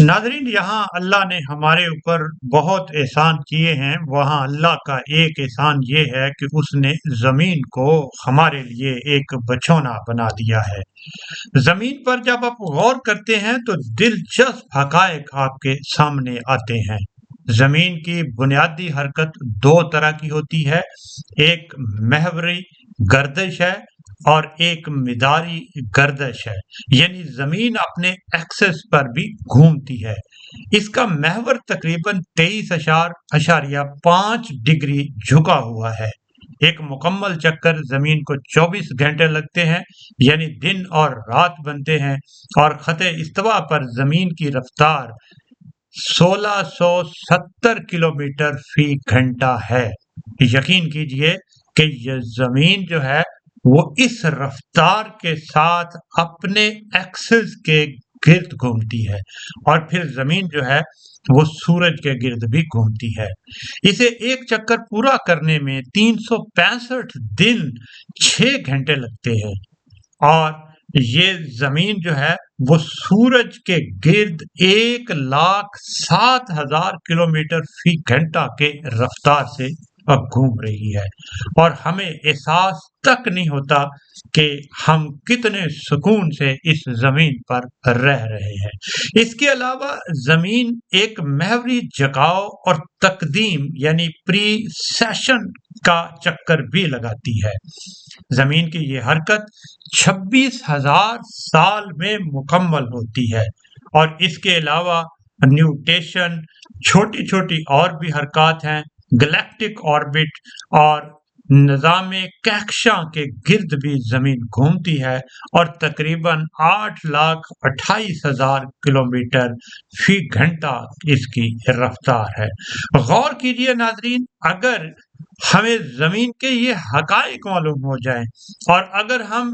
ناظرین، یہاں اللہ نے ہمارے اوپر بہت احسان کیے ہیں۔ وہاں اللہ کا ایک احسان یہ ہے کہ اس نے زمین کو ہمارے لیے ایک بچونا بنا دیا ہے۔ زمین پر جب آپ غور کرتے ہیں تو دلچسپ حقائق آپ کے سامنے آتے ہیں۔ زمین کی بنیادی حرکت دو طرح کی ہوتی ہے۔ ایک محوری گردش ہے اور ایک مداری گردش ہے یعنی زمین اپنے ایکسس پر بھی گھومتی ہے۔ اس کا محور تقریباً تیئیس اشار، اشاریہ پانچ ڈگری جھکا ہوا ہے۔ ایک مکمل چکر زمین کو چوبیس گھنٹے لگتے ہیں یعنی دن اور رات بنتے ہیں۔ اور خط استوا پر زمین کی رفتار سولہ سو ستر کلو میٹر فی گھنٹہ ہے۔ یقین کیجیے کہ یہ زمین جو ہے وہ اس رفتار کے ساتھ اپنے ایکسس کے گرد گھومتی ہے اور پھر زمین جو ہے وہ سورج کے گرد بھی گھومتی ہے۔ اسے ایک چکر پورا کرنے میں تین سو پینسٹھ دن چھ گھنٹے لگتے ہیں اور یہ زمین جو ہے وہ سورج کے گرد ایک لاکھ سات ہزار کلو میٹر فی گھنٹہ کے رفتار سے اب گھوم رہی ہے۔ اور ہمیں احساس تک نہیں ہوتا کہ ہم کتنے سکون سے اس زمین پر رہ رہے ہیں۔ اس کے علاوہ زمین ایک محوری جگاؤ اور تقدیم یعنی پری سیشن کا چکر بھی لگاتی ہے۔ زمین کی یہ حرکت چھبیس ہزار سال میں مکمل ہوتی ہے۔ اور اس کے علاوہ نیوٹیشن چھوٹی چھوٹی اور بھی حرکات ہیں۔ گلیکٹک آربٹ اور نظام کہکشاں کے گرد بھی زمین گھومتی ہے اور تقریباً آٹھ لاکھ اٹھائیس ہزار کلومیٹر فی گھنٹہ اس کی رفتار ہے۔ غور کیجیے ناظرین، اگر ہمیں زمین کے یہ حقائق معلوم ہو جائیں اور اگر ہم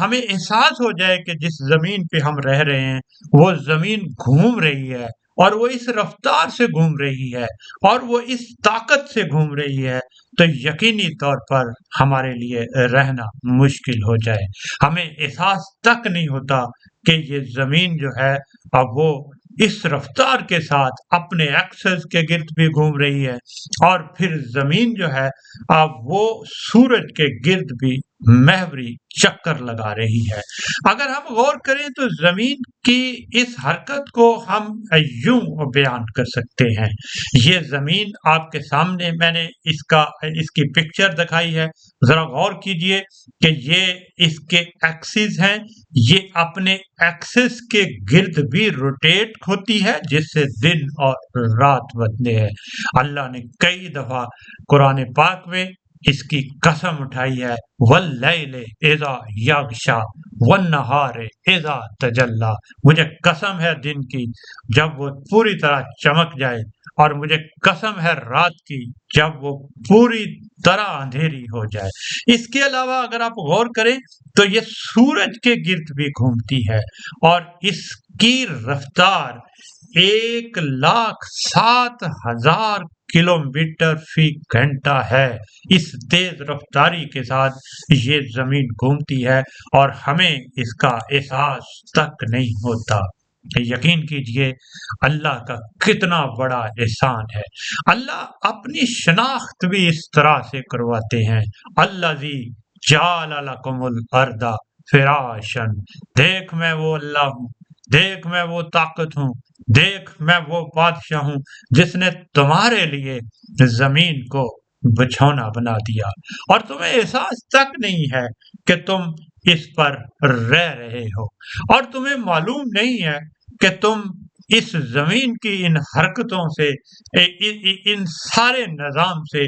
ہمیں احساس ہو جائے کہ جس زمین پہ ہم رہ رہے ہیں وہ زمین گھوم رہی ہے اور وہ اس رفتار سے گھوم رہی ہے اور وہ اس طاقت سے گھوم رہی ہے، تو یقینی طور پر ہمارے لیے رہنا مشکل ہو جائے۔ ہمیں احساس تک نہیں ہوتا کہ یہ زمین جو ہے، اب وہ اس رفتار کے ساتھ اپنے ایکسس کے گرد بھی گھوم رہی ہے اور پھر زمین جو ہے، اب وہ سورج کے گرد بھی محوری چکر لگا رہی ہے۔ اگر ہم غور کریں تو زمین کی اس حرکت کو ہم یوں بیان کر سکتے ہیں۔ یہ زمین آپ کے سامنے میں نے اس کا، اس کی پکچر دکھائی ہے۔ ذرا غور کیجیے کہ یہ اس کے ایکسز ہیں۔ یہ اپنے ایکسس کے گرد بھی روٹیٹ ہوتی ہے، جس سے دن اور رات بدلے ہیں۔ اللہ نے کئی دفعہ قرآن پاک میں اس کی قسم اٹھائی ہے، واللیل اذا یغشا، والنہار اذا تجلا۔ مجھے قسم ہے دن کی جب وہ پوری طرح چمک جائے اور مجھے قسم ہے رات کی جب وہ پوری طرح اندھیری ہو جائے۔ اس کے علاوہ اگر آپ غور کریں تو یہ سورج کے گرد بھی گھومتی ہے اور اس کی رفتار ایک لاکھ سات ہزار کلو میٹر فی گھنٹہ ہے۔ اس تیز رفتاری کے ساتھ یہ زمین گھومتی ہے اور ہمیں اس کا احساس تک نہیں ہوتا۔ یقین کیجیے، اللہ کا کتنا بڑا احسان ہے۔ اللہ اپنی شناخت بھی اس طرح سے کرواتے ہیں۔ اللہ جی جال الردا فراشن دیکھ میں وہ اللہ ہوں دیکھ میں وہ طاقت ہوں، دیکھ میں وہ بادشاہ ہوں، جس نے تمہارے لیے زمین کو بچھونا بنا دیا۔ اور تمہیں احساس تک نہیں ہے کہ تم اس پر رہ رہے ہو۔ اور تمہیں معلوم نہیں ہے کہ تم اس زمین کی ان حرکتوں سے ان سارے نظام سے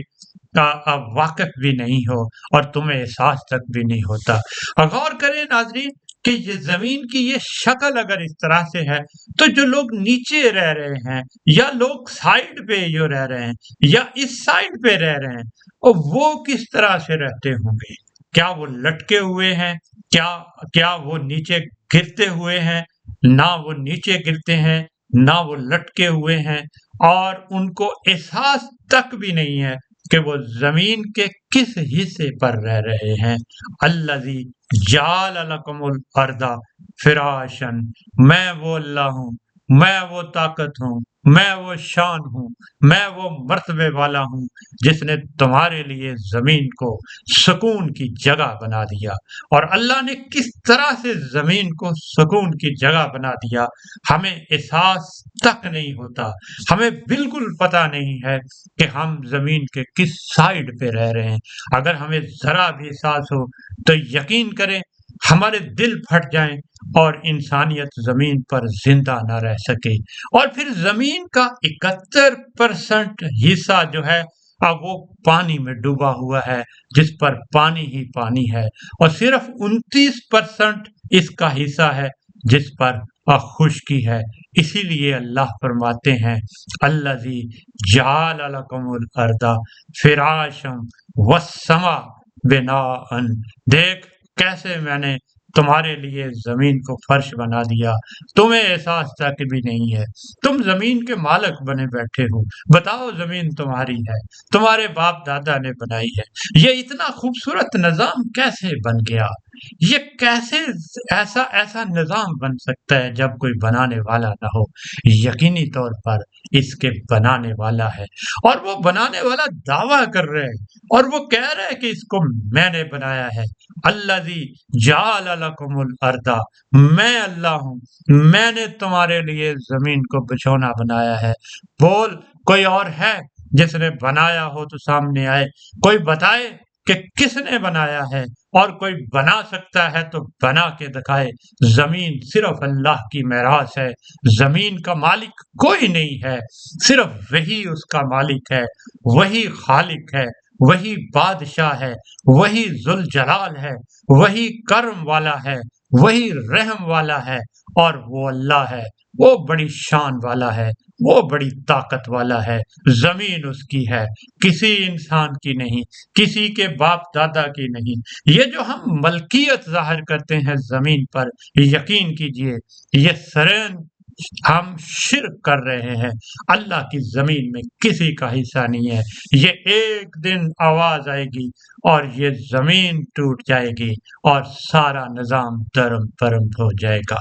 واقف بھی نہیں ہو اور تمہیں احساس تک بھی نہیں ہوتا۔ اور غور کریں ناظرین کہ یہ زمین کی یہ شکل اگر اس طرح سے ہے، تو جو لوگ نیچے رہ رہے ہیں، یا لوگ سائڈ پہ جو رہ رہے ہیں، یا اس سائڈ پہ رہ رہے ہیں وہ کس طرح سے رہتے ہوں گے؟ کیا وہ لٹکے ہوئے ہیں؟ کیا کیا وہ نیچے گرتے ہوئے ہیں؟ نہ وہ نیچے گرتے ہیں، نہ وہ لٹکے ہوئے ہیں، اور ان کو احساس تک بھی نہیں ہے کہ وہ زمین کے کس حصے پر رہ رہے ہیں۔ اللہ جال الارض فراشن میں وہ اللہ ہوں، میں وہ طاقت ہوں۔ میں وہ شان ہوں، میں وہ مرتبے والا ہوں جس نے تمہارے لیے زمین کو سکون کی جگہ بنا دیا۔ اور اللہ نے کس طرح سے زمین کو سکون کی جگہ بنا دیا، ہمیں احساس تک نہیں ہوتا۔ ہمیں بالکل پتہ نہیں ہے کہ ہم زمین کے کس سائڈ پہ رہ رہے ہیں۔ اگر ہمیں ذرا بھی احساس ہو تو یقین کریں ہمارے دل پھٹ جائیں اور انسانیت زمین پر زندہ نہ رہ سکے۔ اور پھر زمین کا اکہتر پرسنٹ حصہ جو ہے، اب وہ پانی میں ڈوبا ہوا ہے، جس پر پانی ہی پانی ہے۔ اور صرف انتیس پرسنٹ اس کا حصہ ہے جس پر خشکی ہے۔ اسی لیے اللہ فرماتے ہیں اللہ جال الردا فراشم وسما بنا دیکھ کیسے میں نے تمہارے لیے زمین کو فرش بنا دیا؟ تمہیں احساس تک بھی نہیں ہے۔ تم زمین کے مالک بنے بیٹھے ہو۔ بتاؤ زمین تمہاری ہے۔ تمہارے باپ دادا نے بنائی ہے۔ یہ اتنا خوبصورت نظام کیسے بن گیا؟ یہ کیسے ایسا ایسا نظام بن سکتا ہے جب کوئی بنانے والا نہ ہو؟ یقینی طور پر اس کے بنانے والا ہے۔ اور وہ بنانے والا دعویٰ کر رہے ہیں اور وہ کہہ رہے کہ اس کو میں نے بنایا ہے۔ اللہ جال الکم الردا میں اللہ ہوں، میں نے تمہارے لیے زمین کو بچھونا بنایا ہے۔ بول، کوئی اور ہے جس نے بنایا ہو تو سامنے آئے، کوئی بتائے کہ کس نے بنایا ہے؟ اور کوئی بنا سکتا ہے تو بنا کے دکھائے، زمین صرف اللہ کی معراج ہے، زمین کا مالک کوئی نہیں ہے، صرف وہی اس کا مالک ہے، وہی خالق ہے، وہی بادشاہ ہے، وہی ذوالجلال جلال ہے، وہی کرم والا ہے وہی رحم والا ہے اور وہ اللہ ہے، وہ بڑی شان والا ہے، وہ بڑی طاقت والا ہے، زمین اس کی ہے، کسی انسان کی نہیں، کسی کے باپ دادا کی نہیں۔ یہ جو ہم ملکیت ظاہر کرتے ہیں زمین پر، یقین کیجیے، یہ سرین ہم شرک کر رہے ہیں۔ اللہ کی زمین میں کسی کا حصہ نہیں ہے۔ یہ ایک دن آواز آئے گی اور یہ زمین ٹوٹ جائے گی اور سارا نظام درم پرم ہو جائے گا۔